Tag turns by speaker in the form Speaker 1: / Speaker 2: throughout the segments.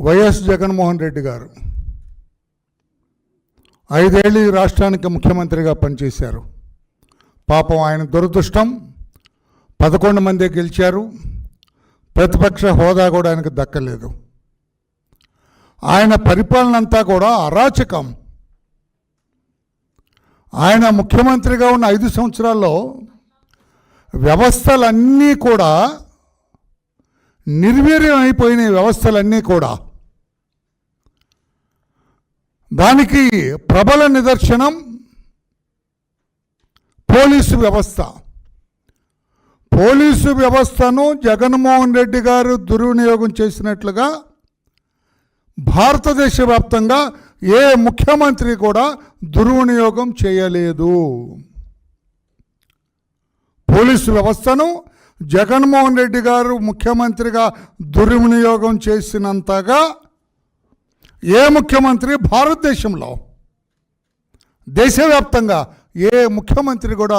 Speaker 1: YS Jaganmohan Reddy గారు ఐదేళ్ళు ఈ రాష్ట్రానికి ముఖ్యమంత్రిగా పనిచేశారు. పాపం ఆయన దురదృష్టం. పదకొండు మంది గెలిచారు. ప్రతిపక్ష హోదా కూడా ఆయనకు దక్కలేదు. ఆయన పరిపాలన అంతా కూడా అరాచకం. ఆయన ముఖ్యమంత్రిగా ఉన్న ఐదు సంవత్సరాల్లో వ్యవస్థలన్నీ కూడా నిర్వీర్యం అయిపోయిన వ్యవస్థలన్నీ కూడా. దానికి ప్రబల నిదర్శనం పోలీసు వ్యవస్థ. పోలీసు వ్యవస్థను జగన్మోహన్ రెడ్డి గారు దుర్వినియోగం చేసినట్లుగా భారతదేశ వ్యాప్తంగా ఏ ముఖ్యమంత్రి కూడా దుర్వినియోగం చేయలేదు. పోలీసు వ్యవస్థను జగన్మోహన్ రెడ్డి గారు ముఖ్యమంత్రిగా దుర్వినియోగం చేసినంతగా ఏ ముఖ్యమంత్రి భారతదేశంలో దేశవ్యాప్తంగా ఏ ముఖ్యమంత్రి కూడా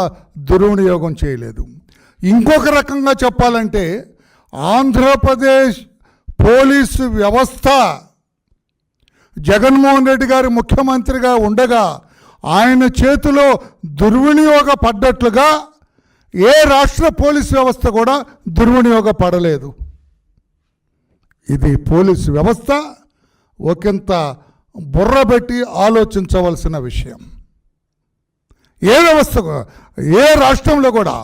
Speaker 1: దుర్వినియోగం చేయలేదు. ఇంకొక రకంగా చెప్పాలంటే ఆంధ్రప్రదేశ్ పోలీసు వ్యవస్థ జగన్మోహన్ రెడ్డి గారు ముఖ్యమంత్రిగా ఉండగా ఆయన చేతిలో దుర్వినియోగపడ్డట్లుగా ఏ రాష్ట్ర పోలీసు వ్యవస్థ కూడా దుర్వినియోగపడలేదు ఇది పోలీసు వ్యవస్థ ఒకంత బుర్రబెట్టి ఆలోచించవలసిన విషయం. ఏ వ్యవస్థ ఏ రాష్ట్రంలో కూడా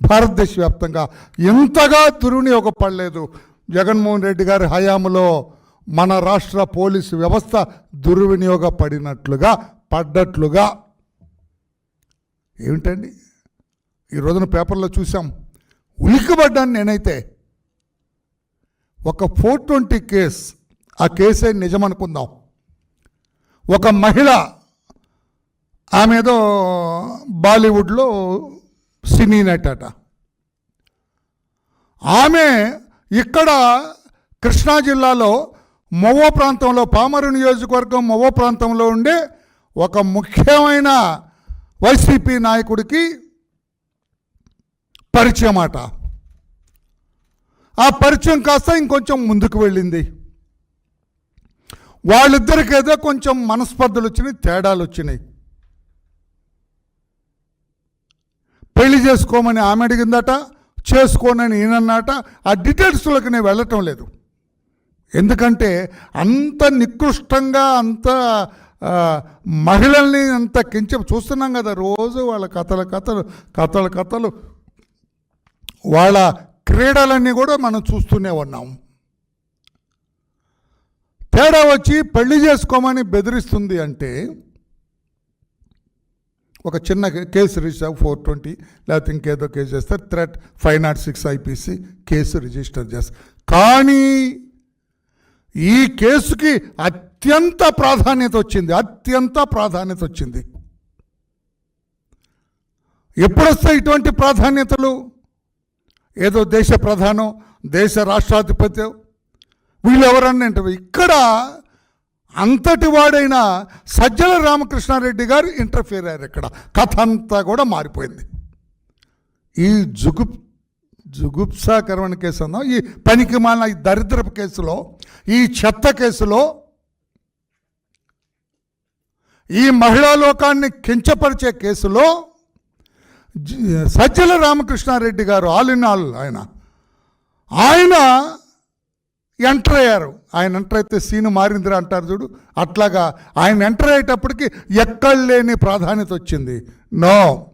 Speaker 1: భారతదేశ వ్యాప్తంగా ఇంతగా దుర్వినియోగపడలేదు జగన్మోహన్ రెడ్డి గారి హయాంలో మన రాష్ట్ర పోలీసు వ్యవస్థ దుర్వినియోగపడినట్లుగా పడ్డట్లుగా. ఏమిటండి? ఈ రోజున పేపర్లో చూసాం ఉలిక్కబడ్డాను నేనైతే. ఒక ఫోర్ ట్వంటీ కేస్ ఆ కేసే నిజమనుకుందాం. ఒక మహిళ ఆమె ఏదో బాలీవుడ్లో సినీ నటట. ఆమె ఇక్కడ కృష్ణా జిల్లాలో మొవ్వ ప్రాంతంలో పామరు నియోజకవర్గం మొవ్వ ప్రాంతంలో ఉండే ఒక ముఖ్యమైన వైసీపీ నాయకుడికి పరిచయం అట ఆ పరిచయం కాస్త ఇంకొంచెం ముందుకు వెళ్ళింది. వాళ్ళిద్దరికి ఏదో కొంచెం మనస్పర్ధలు వచ్చినాయి తేడాలు వచ్చినాయి. పెళ్ళి చేసుకోమని ఆమె అడిగిందట చేసుకోనని ఈయనన్నట ఆ డీటెయిల్స్లోకి నేను వెళ్ళటం లేదు. ఎందుకంటే అంత నికృష్టంగా అంత మహిళల్ని అంత కించ చూస్తున్నాం కదా రోజు వాళ్ళ కథల కథలు కథల కథలు. వాళ్ళ క్రీడలన్నీ కూడా మనం చూస్తూనే ఉన్నాం. తేడా వచ్చి పెళ్ళి చేసుకోమని బెదిరిస్తుంది అంటే ఒక చిన్న కేసు రిజిస్టర్ ఫోర్ ట్వంటీ లేకపోతే ఇంకేదో కేసు చేస్తారు. Threat five not six IPC case register చేస్తారు. కానీ ఈ కేసుకి అత్యంత ప్రాధాన్యత వచ్చింది. అత్యంత ప్రాధాన్యత వచ్చింది. ఎప్పుడొస్తాయి ఇటువంటి ప్రాధాన్యతలు? ఏదో దేశ ప్రధానం దేశ రాష్ట్రాధిపతి వీళ్ళు ఎవరన్నా అంటే ఇక్కడ అంతటి వాడైన సజ్జల రామకృష్ణారెడ్డి గారు ఇంటర్ఫియర్ అయ్యారు ఇక్కడ. కథ అంతా కూడా మారిపోయింది. ఈ జుగుప్ జుగుప్సాకరమైన కేసు అన్నాం ఈ పనికి మాలిన ఈ దరిద్రపు కేసులో ఈ చెత్త కేసులో ఈ మహిళా లోకాన్ని కించపరిచే కేసులో సజ్జల రామకృష్ణారెడ్డి గారు ఆల్ ఇన్ ఆల్ ఆయన. ఆయన ఎంటర్ అయ్యారు. ఆయన ఎంటర్ అయితే సీను మారిందిరా అంటారు చూడు. అట్లాగా ఆయన ఎంటర్ అయ్యేటప్పటికి ఎక్కడ లేని ప్రాధాన్యత వచ్చింది. నో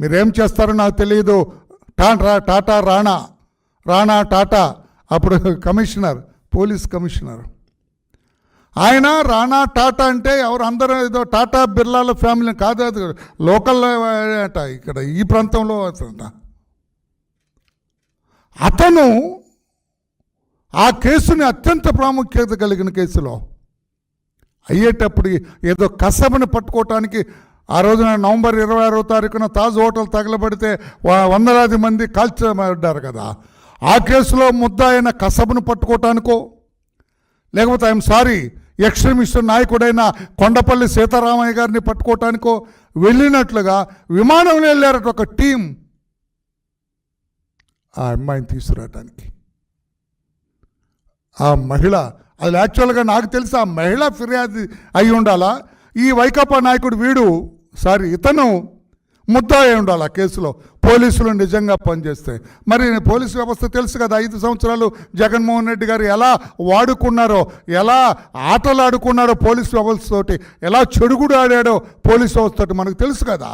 Speaker 1: మీరేం చేస్తారో నాకు తెలియదు టాటా టాటా రాణా. రాణా టాటా. అప్పుడు కమిషనర్ పోలీస్ కమిషనర్. ఆయన రాణా టాటా అంటే ఎవరు అందరూ ఏదో టాటా బిర్లాల ఫ్యామిలీ కాదు అది లోకల్ అట ఇక్కడ ఈ ప్రాంతంలో అతను ఆ కేసుని అత్యంత ప్రాముఖ్యత కలిగిన కేసులో అయ్యేటప్పుడు ఏదో కసబని పట్టుకోవటానికి ఆ రోజున నవంబర్ ఇరవై ఆరో తారీఖున తాజ్ హోటల్ తగలబడితే వందలాది మంది కాల్చబడ్డారు కదా. ఆ కేసులో ముద్ద అయిన కసబను పట్టుకోవటానికో? లేకపోతే ఐఎమ్ సారీ ఎక్స్ట్రీమిస్ట్ నాయకుడైన కొండపల్లి సీతారామయ్య గారిని పట్టుకోవటానికో వెళ్ళినట్లుగా విమానంలో వెళ్ళారట ఒక టీం. ఆ అమ్మాయిని తీసుకురావటానికి. ఆ మహిళ అది యాక్చువల్గా నాకు తెలిసి ఆ మహిళ ఫిర్యాదు అయి ఉండాలా ఈ వైకాపా నాయకుడు వీడు సారీ ఇతను ముద్దాయి ఉండాలి ఆ కేసులో. పోలీసులు నిజంగా పనిచేస్తే మరి పోలీసు వ్యవస్థ తెలుసు కదా ఐదు సంవత్సరాలు జగన్మోహన్ రెడ్డి గారు ఎలా వాడుకున్నారో ఎలా ఆటలు ఆడుకున్నారో పోలీసు వ్యవస్థతోటి ఎలా చెడుగుడు ఆడాడో పోలీసు వ్యవస్థతోటి మనకు తెలుసు కదా.